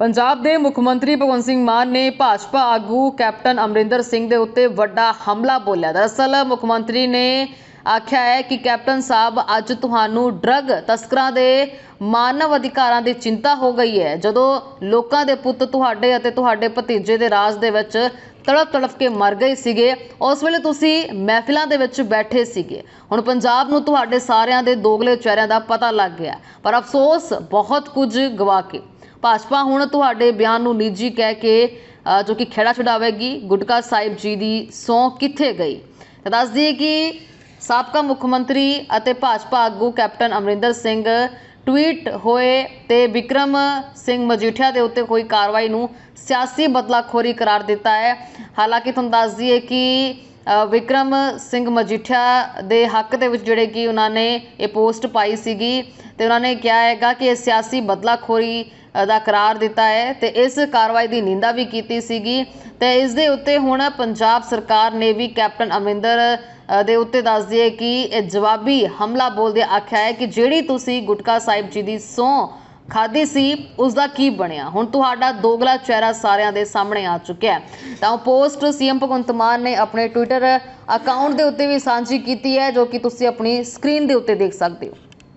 ਪੰਜਾਬ ਦੇ ਮੁੱਖ ਮੰਤਰੀ ਭਗਵੰਤ ਸਿੰਘ ਮਾਨ ਨੇ ਭਾਜਪਾ ਆਗੂ ਕੈਪਟਨ ਅਮਰਿੰਦਰ ਸਿੰਘ ਦੇ ਉੱਤੇ ਵੱਡਾ ਹਮਲਾ ਬੋਲਿਆ। ਦਰਅਸਲ ਮੁੱਖ ਮੰਤਰੀ ਨੇ ਆਖਿਆ ਹੈ ਕਿ ਕੈਪਟਨ ਸਾਹਿਬ, ਅੱਜ ਤੁਹਾਨੂੰ ਡਰੱਗ ਤਸਕਰਾਂ ਦੇ ਮਾਨਵ ਅਧਿਕਾਰਾਂ ਦੀ ਚਿੰਤਾ ਹੋ ਗਈ ਹੈ। ਜਦੋਂ ਲੋਕਾਂ ਦੇ ਪੁੱਤ ਤੁਹਾਡੇ ਅਤੇ ਤੁਹਾਡੇ ਭਤੀਜੇ ਦੇ ਰਾਜ ਦੇ ਵਿੱਚ ਤੜਪ ਤੜਪ ਕੇ ਮਰ ਗਏ ਸੀਗੇ, ਉਸ ਵੇਲੇ ਤੁਸੀਂ ਮਹਿਫਿਲਾਂ ਦੇ ਵਿੱਚ ਬੈਠੇ ਸੀਗੇ। ਹੁਣ ਪੰਜਾਬ ਨੂੰ ਤੁਹਾਡੇ ਸਾਰਿਆਂ ਦੇ ਦੋਗਲੇ ਚਿਹਰਿਆਂ ਦਾ ਪਤਾ ਲੱਗ ਗਿਆ। ਪਰ ਅਫਸੋਸ, ਬਹੁਤ ਕੁਝ ਗਵਾ ਕੇ। ਭਾਜਪਾ ਹੁਣ ਤੁਹਾਡੇ ਬਿਆਨ ਨੂੰ ਨਿੱਜੀ ਕਹਿ ਕੇ ਜੋ ਕਿ ਖੇੜਾ ਛਡਾਵੇਗੀ, ਗੁਟਕਾ ਸਾਹਿਬ ਜੀ ਦੀ ਸੌਂ ਕਿੱਥੇ ਗਈ? ਤਾਂ ਦੱਸ ਦਈਏ ਕਿ ਸਾਬਕਾ ਮੁੱਖ ਮੰਤਰੀ ਅਤੇ ਭਾਜਪਾ ਆਗੂ ਕੈਪਟਨ ਅਮਰਿੰਦਰ ਸਿੰਘ ਟਵੀਟ ਹੋਏ ਤੇ ਵਿਕਰਮ ਸਿੰਘ ਮਜੀਠੀਆ ਦੇ ਉੱਤੇ ਕੋਈ ਕਾਰਵਾਈ ਨੂੰ ਸਿਆਸੀ ਬਦਲਾਖੋਰੀ ਕਰਾਰ ਦਿੱਤਾ ਹੈ। ਹਾਲਾਂਕਿ ਤੁਹਾਨੂੰ ਦੱਸ ਦਈਏ ਕਿ ਵਿਕਰਮ ਸਿੰਘ ਮਜੀਠੀਆ ਦੇ ਹੱਕ ਦੇ ਵਿੱਚ ਜਿਹੜੇ ਕਿ ਉਹਨਾਂ ਨੇ ਇਹ ਪੋਸਟ ਪਾਈ ਸੀਗੀ ਤੇ ਉਹਨਾਂ ਨੇ ਕਿਹਾ ਹੈਗਾ ਕਿ ਇਹ ਸਿਆਸੀ ਬਦਲਾਖੋਰੀ ਦਾ ਕਰਾਰ ਦਿੱਤਾ ਹੈ ਤੇ ਇਸ ਕਾਰਵਾਈ ਦੀ ਨਿੰਦਾ ਵੀ ਕੀਤੀ ਸੀਗੀ ਤੇ ਇਸ ਦੇ ਉੱਤੇ ਹੁਣ ਪੰਜਾਬ ਸਰਕਾਰ ਨੇ ਵੀ ਕੈਪਟਨ ਅਮਰਿੰਦਰ ਦੇ ਉੱਤੇ ਦੱਸ ਦਈਏ ਕਿ ਇਹ ਜਵਾਬੀ ਹਮਲਾ ਬੋਲਦੇ ਆਖਿਆ ਹੈ ਕਿ ਜਿਹੜੀ ਤੁਸੀਂ ਗੁਟਕਾ ਸਾਹਿਬ ਜੀ ਦੀ ਸਹੁੰ ਖਾਦੀ ਸੀ ਉਸ ਦਾ ਕੀ ਬਣਿਆ? ਹੁਣ ਤੁਹਾਡਾ ਦੋਗਲਾ ਚਿਹਰਾ ਸਾਰਿਆਂ ਦੇ ਸਾਹਮਣੇ ਆ ਚੁੱਕਿਆ ਹੈ। ਤਾਂ ਉਹ ਪੋਸਟ ਸੀਐਮ ਭਗਵੰਤ ਮਾਨ ਨੇ ਆਪਣੇ ਟਵਿੱਟਰ ਅਕਾਊਂਟ ਦੇ ਉੱਤੇ ਵੀ ਸਾਂਝੀ ਕੀਤੀ ਹੈ, ਜੋ ਕਿ ਤੁਸੀਂ ਆਪਣੀ ਸਕਰੀਨ ਦੇ ਉੱਤੇ ਦੇਖ ਸਕਦੇ ਹੋ।